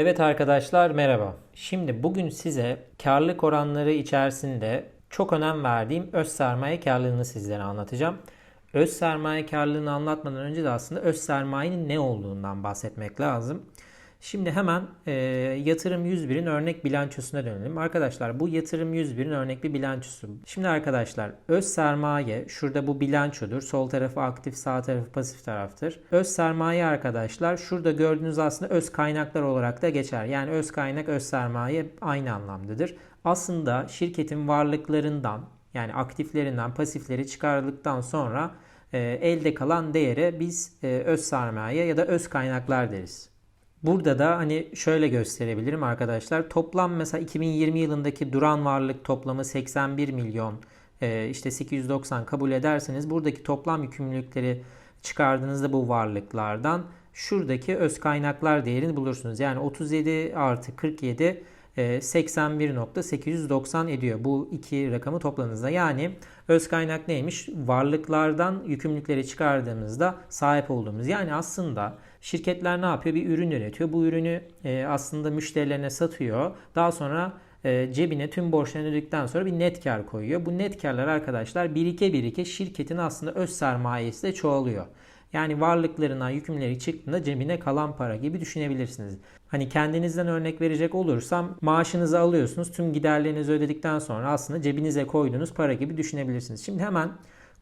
Evet arkadaşlar merhaba. Şimdi bugün size karlılık oranları içerisinde çok önem verdiğim öz sermaye karlılığını sizlere anlatacağım. Öz sermaye karlılığını anlatmadan önce de aslında öz sermayenin ne olduğundan bahsetmek lazım. Şimdi hemen e, yatırım 101'in örnek bilançosuna dönelim. Arkadaşlar bu yatırım 101'in örnek bir bilançosu. Şimdi arkadaşlar öz sermaye şurada bu bilançodur. Sol tarafı aktif sağ tarafı pasif taraftır. Öz sermaye arkadaşlar şurada gördüğünüz aslında öz kaynaklar olarak da geçer. Yani öz kaynak öz sermaye aynı anlamdadır. Aslında şirketin varlıklarından yani aktiflerinden pasifleri çıkarıldıktan sonra e, elde kalan değere biz e, öz sermaye ya da öz kaynaklar deriz. Burada da hani şöyle gösterebilirim arkadaşlar. Toplam mesela 2020 yılındaki duran varlık toplamı 81 milyon e, işte 890 kabul ederseniz buradaki toplam yükümlülükleri çıkardığınızda bu varlıklardan şuradaki öz kaynaklar değerini bulursunuz. Yani 37 artı 47 81.890 ediyor. Bu iki rakamı topladığınızda. Yani öz kaynak neymiş? Varlıklardan yükümlülükleri çıkardığımızda sahip olduğumuz. Yani aslında şirketler ne yapıyor? Bir ürün üretiyor. Bu ürünü e, aslında müşterilerine satıyor. Daha sonra e, cebine tüm borçlarını ödedikten sonra bir net kar koyuyor. Bu net karlar arkadaşlar birike birike şirketin aslında öz sermayesi de çoğalıyor. Yani varlıklarına yükümleri çıktığında cebine kalan para gibi düşünebilirsiniz. Hani kendinizden örnek verecek olursam maaşınızı alıyorsunuz. Tüm giderlerinizi ödedikten sonra aslında cebinize koyduğunuz para gibi düşünebilirsiniz. Şimdi hemen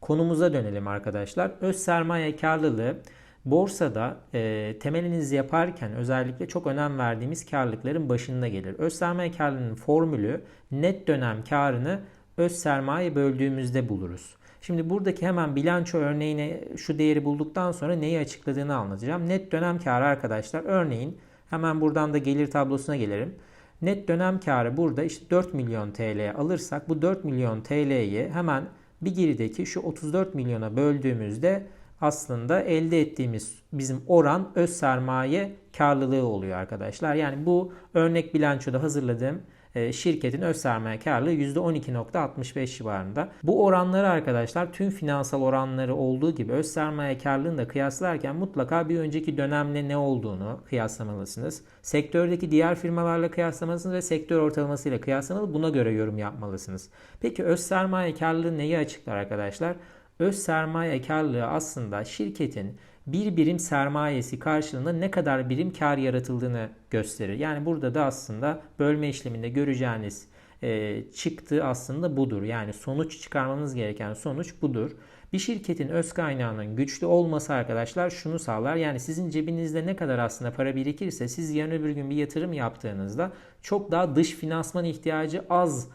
konumuza dönelim arkadaşlar. Öz sermaye karlılığı borsada e, temelinizi yaparken özellikle çok önem verdiğimiz karlılıkların başında gelir. Öz sermaye karlılığının formülü net dönem karını öz sermaye böldüğümüzde buluruz. Şimdi buradaki hemen bilanço örneğine şu değeri bulduktan sonra neyi açıkladığını anlatacağım. Net dönem karı arkadaşlar örneğin hemen buradan da gelir tablosuna gelirim. Net dönem karı burada işte 4 milyon TL alırsak bu 4 milyon TL'yi hemen bir gerideki şu 34 milyona böldüğümüzde aslında elde ettiğimiz bizim oran öz sermaye karlılığı oluyor arkadaşlar. Yani bu örnek bilançoda hazırladığım e, şirketin öz sermaye karlılığı %12.65 civarında. Bu oranları arkadaşlar tüm finansal oranları olduğu gibi öz sermaye karlılığını da kıyaslarken mutlaka bir önceki dönemle ne olduğunu kıyaslamalısınız. Sektördeki diğer firmalarla kıyaslamalısınız ve sektör ortalamasıyla kıyaslamalı. Buna göre yorum yapmalısınız. Peki öz sermaye karlılığı neyi açıklar arkadaşlar? Öz sermaye karlılığı aslında şirketin bir birim sermayesi karşılığında ne kadar birim kar yaratıldığını gösterir. Yani burada da aslında bölme işleminde göreceğiniz e, çıktı aslında budur. Yani sonuç çıkarmamız gereken sonuç budur. Bir şirketin öz kaynağının güçlü olması arkadaşlar şunu sağlar. Yani sizin cebinizde ne kadar aslında para birikirse siz yarın öbür gün bir yatırım yaptığınızda çok daha dış finansman ihtiyacı az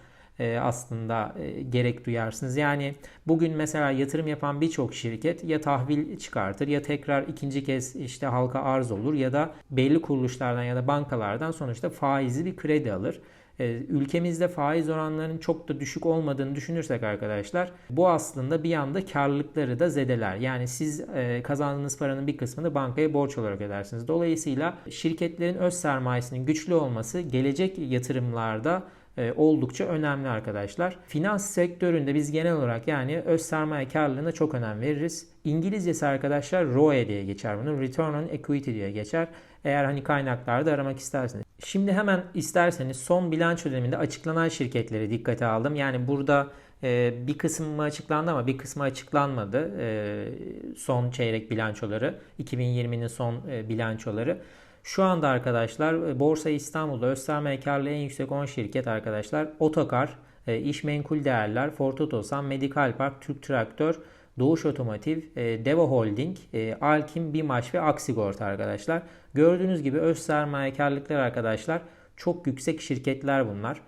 aslında e, gerek duyarsınız. Yani bugün mesela yatırım yapan birçok şirket ya tahvil çıkartır ya tekrar ikinci kez işte halka arz olur ya da belli kuruluşlardan ya da bankalardan sonuçta faizli bir kredi alır. E, ülkemizde faiz oranlarının çok da düşük olmadığını düşünürsek arkadaşlar bu aslında bir anda karlılıkları da zedeler. Yani siz kazandığınız paranın bir kısmını bankaya borç olarak ödersiniz. Dolayısıyla şirketlerin öz sermayesinin güçlü olması gelecek yatırımlarda e, oldukça önemli arkadaşlar. Finans sektöründe biz genel olarak yani öz sermaye karlılığına çok önem veririz. İngilizcesi arkadaşlar ROE diye geçer bunun. Return on Equity diye geçer. Eğer hani kaynaklarda aramak isterseniz. Şimdi hemen isterseniz son bilanço döneminde açıklanan şirketleri dikkate aldım. Yani burada e, bir kısmı açıklandı ama bir kısmı açıklanmadı. E, son çeyrek bilançoları, 2020'nin son bilançoları. Şu anda arkadaşlar e, Borsa İstanbul'da Österme karlı en yüksek 10 şirket arkadaşlar. Otokar, e, İş Menkul Değerler, Ford Otosan, Medical Park, Türk Traktör, Doğuş Otomotiv, e, Deva Holding, Alkim, Bimaş ve Aksigorta arkadaşlar. Gördüğünüz gibi öz sermayekarlıklar arkadaşlar çok yüksek şirketler bunlar.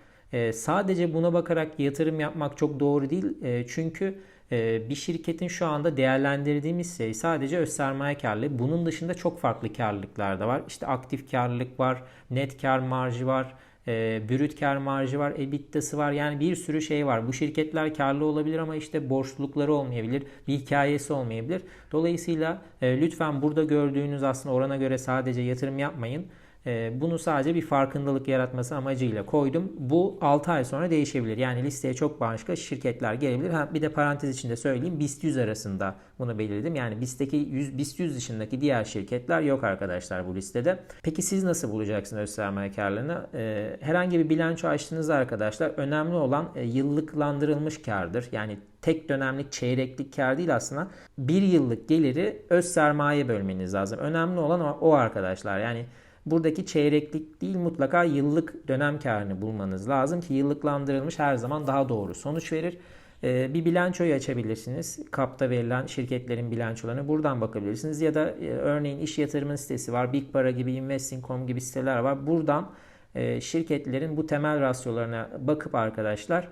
Sadece buna bakarak yatırım yapmak çok doğru değil. Çünkü bir şirketin şu anda değerlendirdiğimiz şey sadece öz sermaye karlılığı. Bunun dışında çok farklı karlılıklar da var. İşte aktif karlılık var, net kar marjı var, e, brüt kar marjı var, EBITDA'sı var. Yani bir sürü şey var. Bu şirketler karlı olabilir ama işte borçlulukları olmayabilir, bir hikayesi olmayabilir. Dolayısıyla e, lütfen burada gördüğünüz aslında orana göre sadece yatırım yapmayın. Ee, Bunu sadece bir farkındalık yaratması amacıyla koydum. Bu 6 ay sonra değişebilir. Yani listeye çok başka şirketler gelebilir. Ha, bir de parantez içinde söyleyeyim. BIST 100 arasında bunu belirledim. Yani BIST'teki 100, BIST 100 dışındaki diğer şirketler yok arkadaşlar bu listede. Peki siz nasıl bulacaksınız öz sermaye karlılığını? Ee, herhangi bir bilanço açtığınızda arkadaşlar önemli olan e, yıllıklandırılmış kardır. Yani tek dönemlik çeyreklik kar değil aslında. Bir yıllık geliri öz sermaye bölmeniz lazım. Önemli olan o, o arkadaşlar. Yani buradaki çeyreklik değil mutlaka yıllık dönem karını bulmanız lazım ki yıllıklandırılmış her zaman daha doğru sonuç verir. Ee, bir bilançoyu açabilirsiniz. KAP'ta verilen şirketlerin bilançolarını buradan bakabilirsiniz. Ya da e, örneğin iş yatırımın sitesi var. Big Para gibi, Investing.com gibi siteler var. Buradan e, şirketlerin bu temel rasyolarına bakıp arkadaşlar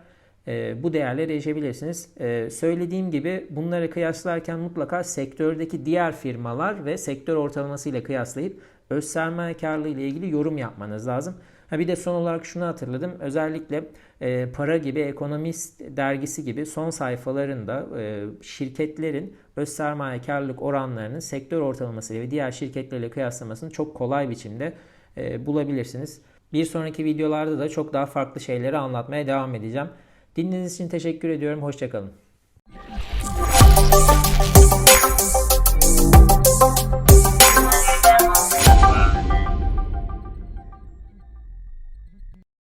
e, bu değerleri erişebilirsiniz. Söylediğim gibi bunları kıyaslarken mutlaka sektördeki diğer firmalar ve sektör ortalaması ile kıyaslayıp öz sermaye karlılığı ile ilgili yorum yapmanız lazım. Ha bir de son olarak şunu hatırladım. Özellikle e, para gibi, ekonomist dergisi gibi son sayfalarında e, şirketlerin öz sermaye karlılık oranlarının sektör ortalaması ve diğer şirketlerle kıyaslamasını çok kolay biçimde e, bulabilirsiniz. Bir sonraki videolarda da çok daha farklı şeyleri anlatmaya devam edeceğim. Dinlediğiniz için teşekkür ediyorum. Hoşçakalın.